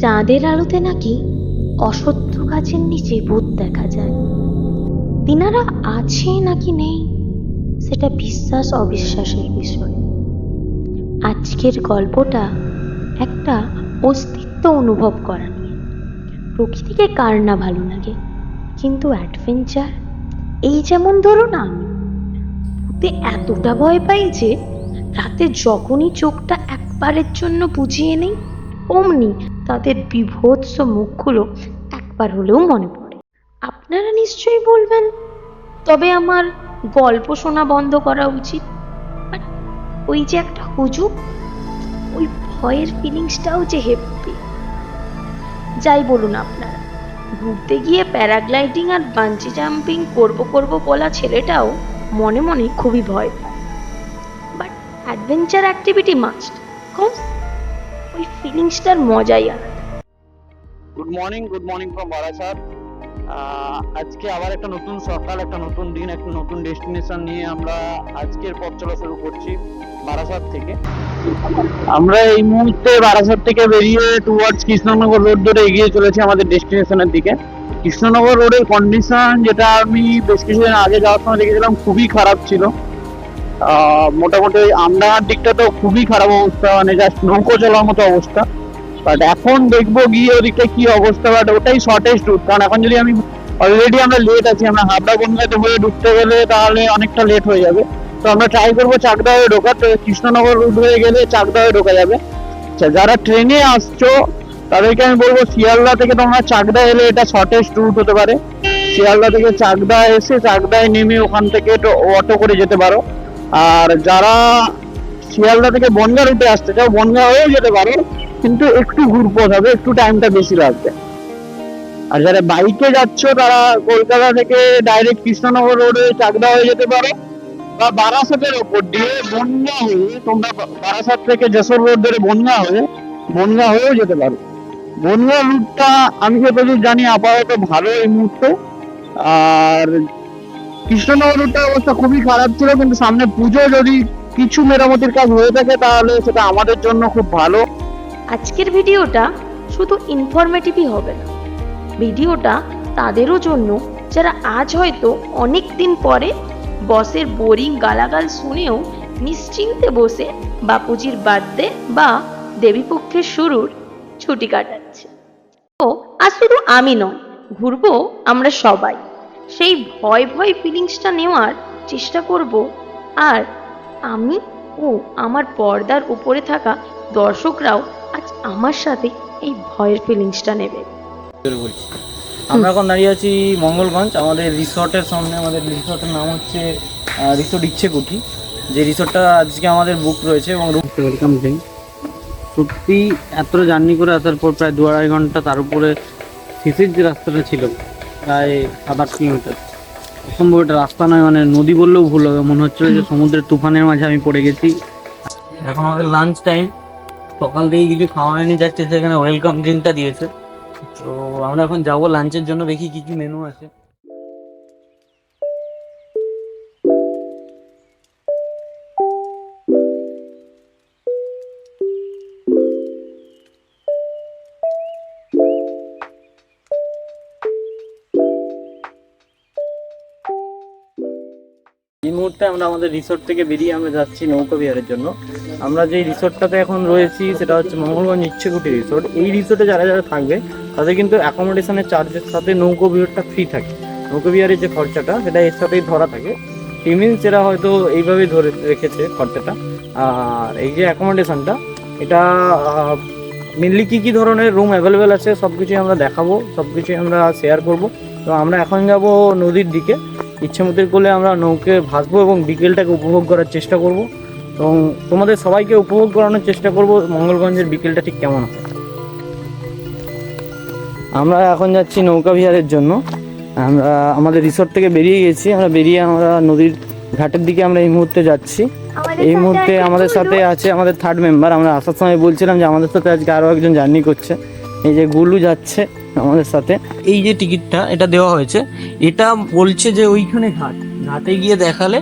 চাঁদের আলোতে নাকি অসত্য গাছের নিচে ভূত দেখা যায়। তিনারা আছে নাকি নেই, সেটা বিশ্বাস অবিশ্বাসের বিষয়। আজকের গল্পটা একটা অস্তিত্ব অনুভব করা নিয়ে। প্রকৃতিকে কার না ভালো লাগে, কিন্তু অ্যাডভেঞ্চার, এই যেমন ধরুন আমি, ভূতে এতটা ভয় পাই যে রাতে যখনই চোখটা একবারের জন্য বুঝিয়ে নেই অমনি তাদের বিভৎস মুখগুলো একবার হলেও মনে পড়ে। আপনারা নিশ্চয়ই বলবেন, তবে আমার গল্প শোনা বন্ধ করা উচিত। ওই যে একটা হুজুগ ওই ভয়ের ফিলিংসটাও যে হেপি যাই বলুন আপনারা, ঘুরতে গিয়ে প্যারাগ্লাইডিং আর বাঞ্চি জাম্পিং করব করব বলা ছেলেটাও মনে মনে খুবই ভয় পায়। But adventure activity must cause ওই ফিলিংসটার মজাই আলাদা। Good morning good morning from Barasat আজকে আবার একটা নতুন সকাল, একটা নতুন দিন, একটা নতুন ডেস্টিনেশন নিয়ে আমরা আজকের পথ চলা শুরু করছি বারাসাত থেকে। আমরা এই মুহূর্তে বারাসাত থেকে বেরিয়ে টুয়ার্ডস কৃষ্ণনগর রোড ধরে এগিয়ে চলেছি আমাদের ডেস্টিনেশনের দিকে। কৃষ্ণনগর রোডের কন্ডিশন যেটা আমি বেশ কিছুদিন আগে যাওয়ার সময় দেখেছিলাম, খুবই খারাপ ছিল। মোটামুটি ওই দিকটা তো খুবই খারাপ অবস্থা মানে জাস্ট নৌকো চলার মতো অবস্থা। বাট এখন দেখব গিয়ে ওদিকটা কি অবস্থা বাট ওটাই শর্টেস্ট রুট কারণ এখন যদি আমি অলরেডি আমরা লেট আছি, আমরা হাবড়া বনগাতে হয়ে ঢুকতে গেলে তাহলে অনেকটা লেট হয়ে যাবে। তো আমরা ট্রাই করব চাকদা হয়ে ঢোকার, তো কৃষ্ণনগর রুট হয়ে গেলে চাকদা হয়ে ঢোকা যাবে। আচ্ছা যারা ট্রেনে আসছো, তাদেরকে আমি বলব শিয়ালদা থেকে তোমরা চাকদা এলে এটা শর্টেস্ট রুট হতে পারে। শিয়ালদা থেকে চাকদা এসে চাকদায় নেমে ওখান থেকে অটো করে যেতে পারো। আর যারা শিয়ালদা থেকে বনগা রুটে আসতে চাও বনগা হয়েও যেতে পারো, কিন্তু একটু ঘুরপথ হবে, একটু টাইমটা বেশি লাগবে। আর যারা বাইকে যাচ্ছ, তারা কলকাতা থেকে ডাইরেক্ট কৃষ্ণনগর রোডে চাকদা হয়ে যেতে পারো। বা বারাসাতের ওপর দিয়ে বনগা হয়ে, তোমরা বারাসাত থেকে যশোর রোড ধরে বনগা হয়ে, বনগা হয়েও যেতে পারো। বনগা রুটটা আমি যতদূর জানি, আপাতত ভালো এই মুহূর্তে। আর কৃষ্ণনগর রুটটার অবস্থা খুবই খারাপ ছিল, কিন্তু সামনে পুজো যদি কিছু মেরামতির কাজ হয়ে থাকে তাহলে সেটা আমাদের জন্য খুব ভালো। আজকের ভিডিওটা শুধু ইনফরমেটিভই হবে না। ভিডিওটা তাদেরও জন্য, যারা আজ হয়তো অনেক দিন পরে বসের বোরিং গালাগাল শুনেও নিশ্চিন্তে বসে বাপুজির বার্থডে বা দেবীপক্ষের শুরুর ছুটি কাটাচ্ছে। ও আর শুধু আমি নয় ঘুরবো আমরা সবাই। সেই ভয় ভয় ফিলিংসটা নেওয়ার চেষ্টা করব। আর আমি ও আমার পর্দার উপরে থাকা দর্শকরাও আজ আমার সাথে এই ভয়ের ফিলিংসটা নেবে। আমরা এখন দাঁড়িয়ে আছি মঙ্গলগঞ্জ। আমাদের রিসর্টের সামনে আমাদের রিসর্টের নাম হচ্ছে রিসোর্ট ইচ্ছেকুটি যে রিসোর্টটা আজকে আমাদের বুক রয়েছে এবং রুম ওয়েলকাম ড্রিঙ্ক সত্যি এতটা জার্নি করে আসার পর প্রায় দু আড়াই ঘণ্টা তার উপরে সিসির যে রাস্তাটা ছিল প্রায় সাত আট কিলোমিটার অসম্ভব এটা রাস্তা নয় মানে নদী বললেও ভুল হবে। মনে হচ্ছিল যে সমুদ্রের তুফানের মাঝে আমি পড়ে গেছি। এখন আমাদের লাঞ্চ টাইম সকাল থেকে কিছু খাওয়া হয়নি যাচ্ছে সেখানে ওয়েলকাম ড্রিঙ্কটা দিয়েছে। তো আমরা এখন যাব লাঞ্চের জন্য, দেখি কি কি মেনু আছে। এই মুহূর্তে আমরা আমাদের রিসোর্ট থেকে বেরিয়ে আমরা যাচ্ছি নৌকা বিহারের জন্য। আমরা যে রিসোর্টটাতে এখন রয়েছি সেটা হচ্ছে মঙ্গলগঞ্জ ইচ্ছেকুটি রিসোর্ট এই রিসোর্টে যারা যারা থাকবে, তাদের কিন্তু অ্যাকোমোডেশনের চার্জের সাথে নৌকো বিহারটা ফ্রি থাকে। নৌকো বিহারের যে খরচাটা, সেটা এর সাথেই ধরা থাকে। টিমিন্স এরা হয়তো এইভাবেই ধরে রেখেছে খরচাটা। আর এই যে অ্যাকোমোডেশনটা এটা মেনলি কী কী ধরনের রুম অ্যাভেলেবেল আছে সব কিছুই আমরা দেখাবো সব কিছুই আমরা শেয়ার করব। তো আমরা এখন যাব নদীর দিকে। ইচ্ছে মতো করলে আমরা নৌকে ভাসবো এবং বিকেলটাকে উপভোগ করার চেষ্টা করব। এবং তোমাদের সবাইকে উপভোগ করানোর চেষ্টা করব। মঙ্গলগঞ্জের বিকেলটা ঠিক কেমন হয় আমরা এখন যাচ্ছি নৌকা বিহারের জন্য। আমরা আমাদের রিসোর্ট থেকে বেরিয়ে গেছি। আমরা বেরিয়ে আমরা নদীর ঘাটের দিকে আমরা এই মুহূর্তে যাচ্ছি। এই মুহূর্তে আমাদের সাথে আছে। আমাদের থার্ড মেম্বার আমরা আসার সময় বলছিলাম যে আমাদের সাথে আজকে আরও একজন জার্নি করছে। এই যে গুলু যাচ্ছে। আমাদের সাথে। এই যে টিকিটটা এটা দেওয়া হয়েছে। এটা বলছে যে ওইখানে ঘাট। ঘাটে গিয়ে দেখালে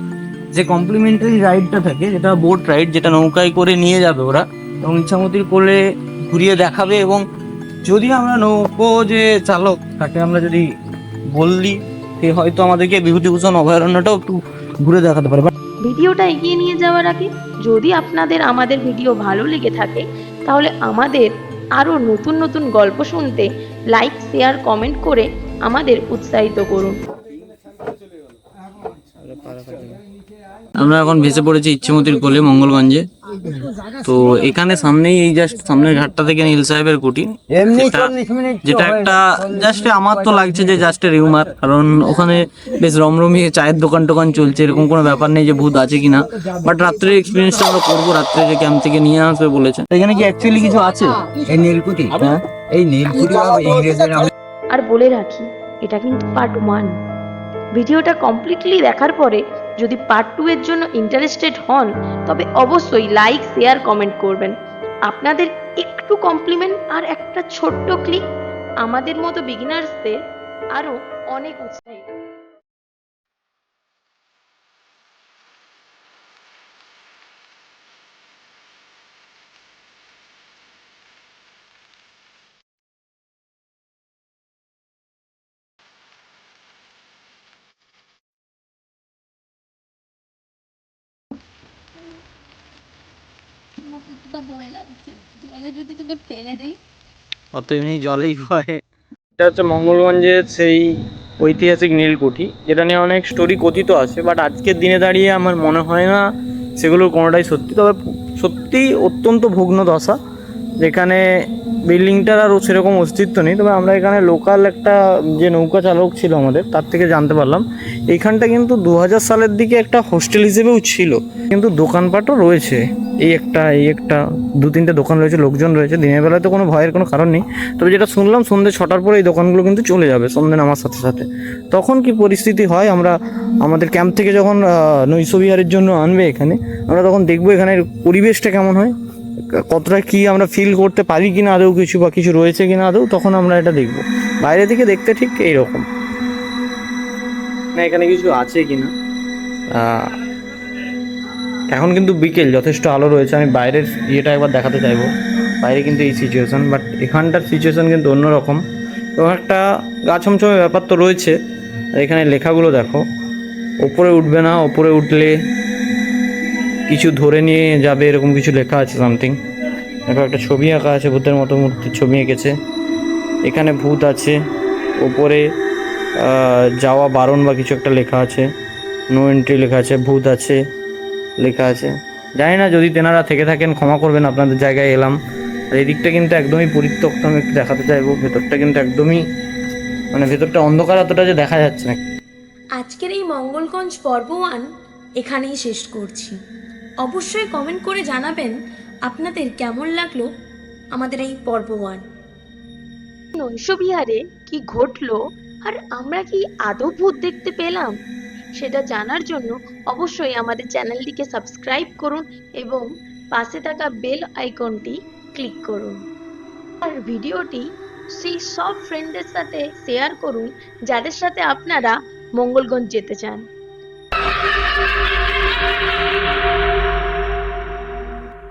যে কমপ্লিমেন্টারি রাইডটা থাকে যেটা বোট রাইড যেটা নৌকায় করে নিয়ে যাবে ওরা এবং ইচ্ছামতির কোলে ঘুরিয়ে দেখাবে এবং যদি আমরা নৌকো যে চালক তাকে আমরা যদি বললি সে হয়তো আমাদেরকে বিভূতিভূষণ অভয়ারণ্যটাও একটু ঘুরে দেখাতে পারে। ভিডিওটা এগিয়ে নিয়ে যাওয়ার আগে যদি আপনাদের আমাদের ভিডিও ভালো লেগে থাকে তাহলে আমাদের আরও নতুন নতুন গল্প শুনতে লাইক শেয়ার কমেন্ট করে আমাদের উৎসাহিত করুন। আমরা এখন ভেসে পড়েছি ইচ্ছেমতির কোলে মঙ্গলগঞ্জে। তো এখানে সামনেই এই জাস্ট সামনের ঘাটটা থেকে নীল সাহেবের কুটি। যেটা- যেটা একটা জাস্ট আমার তো লাগছে যে জাস্ট রিউমার কারণ ওখানে বেশ রমরমিয়ে চায়ের দোকান টোকান চলছে এরকম কোনো ব্যাপার নেই যে ভূত আছে কিনা। বাট রাত্রের এক্সপিরিয়েন্সটা আমরা করব রাত্রে যে ক্যাম্প থেকে নিয়ে আসবে বলেছে। এখানে কি অ্যাকচুয়ালি কিছু আছে? এই নীলকুঠি হ্যাঁ? এই নীলকুঠি ইংরেজের আমি আর বলে রাখি এটা কিন্তু পার্ট ওয়ান ভিডিওটা কমপ্লিটলি দেখার পরে যদি পার্ট টু এর জন্য ইন্টারেস্টেড হন তবে অবশ্যই লাইক শেয়ার কমেন্ট করবেন। আপনাদের একটু কমপ্লিমেন্ট আর একটা ছোট্ট ক্লিক আমাদের মতো বিগিনার্সদের আরও অনেক উৎসাহিত অত এমনি জলেই এটা হচ্ছে মঙ্গলগঞ্জের সেই ঐতিহাসিক নীলকুঠি, যেটা নিয়ে অনেক স্টোরি কথিত আছে বাট আজকের দিনে দাঁড়িয়ে আমার মনে হয় না সেগুলোর কোনোটাই সত্যি। তবে সত্যি অত্যন্ত ভগ্ন দশা, যেখানে বিল্ডিংটার আর সেরকম অস্তিত্ব নেই, তবে আমরা এখানে লোকাল একটা যে নৌকা চালক ছিল আমাদের, তার থেকে জানতে পারলাম। এইখানটা কিন্তু দু হাজার সালের দিকে একটা হোস্টেল হিসেবেও ছিল, কিন্তু দোকানপাটও রয়েছে। এই একটা এই একটা, দু তিনটে দোকান রয়েছে, লোকজন রয়েছে, দিনের বেলায় তো কোনো ভয়ের কোনো কারণ নেই। তবে যেটা শুনলাম, সন্ধ্যে ছটার পরে এই দোকানগুলো কিন্তু চলে যাবে, সন্ধ্যে নামার সাথে সাথে। তখন কি পরিস্থিতি হয়? আমরা, আমাদের ক্যাম্প থেকে যখন নৈশবিহারের জন্য আনবে এখানে, আমরা তখন দেখব এখানের পরিবেশটা কেমন হয়। কতটা কি আমরা ফিল করতে পারি কিনা আদৌ কিছু বা কিছু রয়েছে কিনা আদৌ তখন আমরা এটা দেখব। বাইরে থেকে দেখতে ঠিক এইরকম। না এখানে কিছু আছে কিনা? আহ, এখন কিন্তু বিকেল যথেষ্ট আলো রয়েছে। আমি বাইরের ইয়েটা একবার দেখাতে চাইব। বাইরে কিন্তু এই সিচুয়েশন বাট এখানটার সিচুয়েশন কিন্তু অন্যরকম। এবং একটা গা ছমছমে ব্যাপার তো রয়েছে। এখানে লেখাগুলো দেখো। ওপরে উঠবে না ওপরে উঠলে কিছু ধরে নিয়ে যাবে, এরকম কিছু লেখা আছে সামথিং দেখো, একটা ছবি আঁকা আছে, ভূতের মতো মূর্তির ছবি এঁকেছে। এখানে ভূত আছে, ওপরে যাওয়া বারণ বা কিছু একটা লেখা আছে। নো এন্ট্রি লেখা আছে, ভূত আছে, লেখা আছে। জানি না, যদি তেনারা থেকে থাকেন, ক্ষমা করবেন, আপনাদের জায়গায় এলাম। আর এই দিকটা কিন্তু একদমই পরিত্যক্ত, আমি একটু দেখাতে চাইব। ভেতরটা কিন্তু একদমই মানে ভেতরটা অন্ধকার অতটা যে দেখা যাচ্ছে না। আজকের এই মঙ্গলগঞ্জ পর্ব ওয়ান এখানেই শেষ করছি। অবশ্যই কমেন্ট করে জানাবেন আপনাদের কেমন লাগল আমাদের এই পর্ব ওয়ান। নৈশবিহারে কি ঘটলো আর আমরা কি আদৌ ভূত দেখতে পেলাম সেটা জানার জন্য অবশ্যই আমাদের চ্যানেলটিকে সাবস্ক্রাইব করুন এবং পাশে থাকা বেল আইকনটি ক্লিক করুন। আর ভিডিওটি সেই সব ফ্রেন্ডদের সাথে শেয়ার করুন যাদের সাথে আপনারা মঙ্গলগঞ্জ যেতে চান।